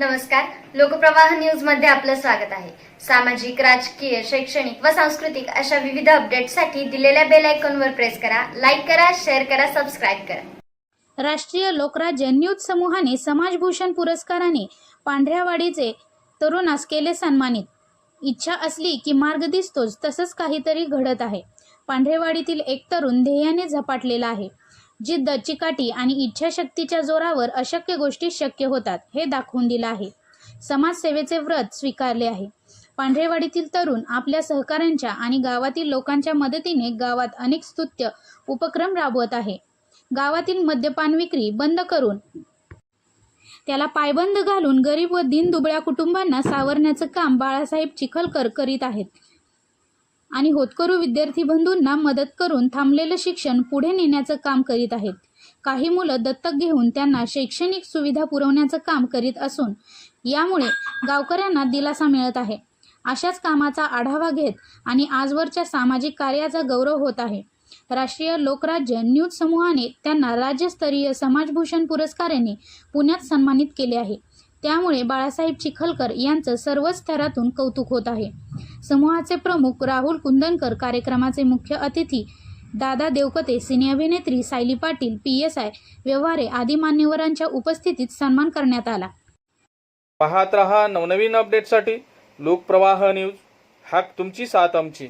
नमस्कार. लोकप्रवाह न्यूजमध्ये आपलं स्वागत आहे. सामाजिक राजकीय शैक्षणिक व सांस्कृतिक अशा विविध अपडेटसाठी दिलेल्या बेल आयकॉनवर प्रेस करा लाईक करा शेअर करा सबस्क्राईब करा. राष्ट्रीय लोकराज्य न्यूज समूहाने समाजभूषण पुरस्काराने पांढऱ्यावाडीचे तरुणास केले सन्मानित. इच्छा असली की मार्ग दिसतोच तसंच काहीतरी घडत आहे. पांढरेवाडीतील एक तरुण ध्येयाने झपाटलेला आहे. जिद्द चिकाटी आणि इच्छाशक्तीच्या जोरावर अशक्य गोष्टी शक्य होतात हे दाखवून दिलं आहे. समाजसेवेचे व्रत स्वीकारले आहे. पांढरेवाडीतील तरुण आपल्या सहकाऱ्यांच्या आणि गावातील लोकांच्या मदतीने गावात अनेक स्तुत्य उपक्रम राबवत आहे. गावातील मद्यपान विक्री बंद करून त्याला पायबंद घालून गरीब व दीनदुबळ्या कुटुंबांना सावरण्याचं काम बाळासाहेब चिखलकर करीत आहेत. आणि होतकरू विद्यार्थी बंधूंना मदत करून थांबलेलं शिक्षण पुढे नेण्याचं काम करीत आहेत. काही मुलं दत्तक घेऊन त्यांना शैक्षणिक सुविधा पुरवण्याचं काम करीत असून यामुळे गावकऱ्यांना दिलासा मिळत आहे. अशाच कामाचा आढावा घेत आणि आजवरच्या सामाजिक कार्याचा गौरव होत आहे. राष्ट्रीय लोकराज्य न्यूज समूहाने त्यांना राज्यस्तरीय समाजभूषण पुरस्काराने पुण्यात सन्मानित केले आहे. त्यामुळे बाळासाहेब चिखलकर यांचं सर्वच स्तरातून कौतुक होत आहे. समूहाचे प्रमुख राहुल कुंदनकर कार्यक्रमाचे मुख्य अतिथी दादा देवकते सिने अभिनेत्री Sayali Patil P S I Vyavahare आदी मान्यवरांच्या उपस्थितीत सन्मान करण्यात आला. पाहत रहा नवनवीन अपडेटसाठी लोकप्रवाह न्यूज हॅक तुमची साथ आमची.